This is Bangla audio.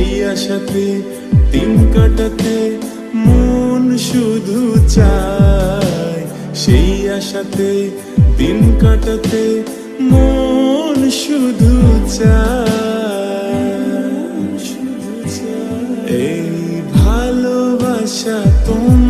সেই আশাতে দিন কাটাতে মন শুধু চায় সেই আশাতে দিন কাটাতে মন শুধু চায়। এই ভালোবাসা তোমাকে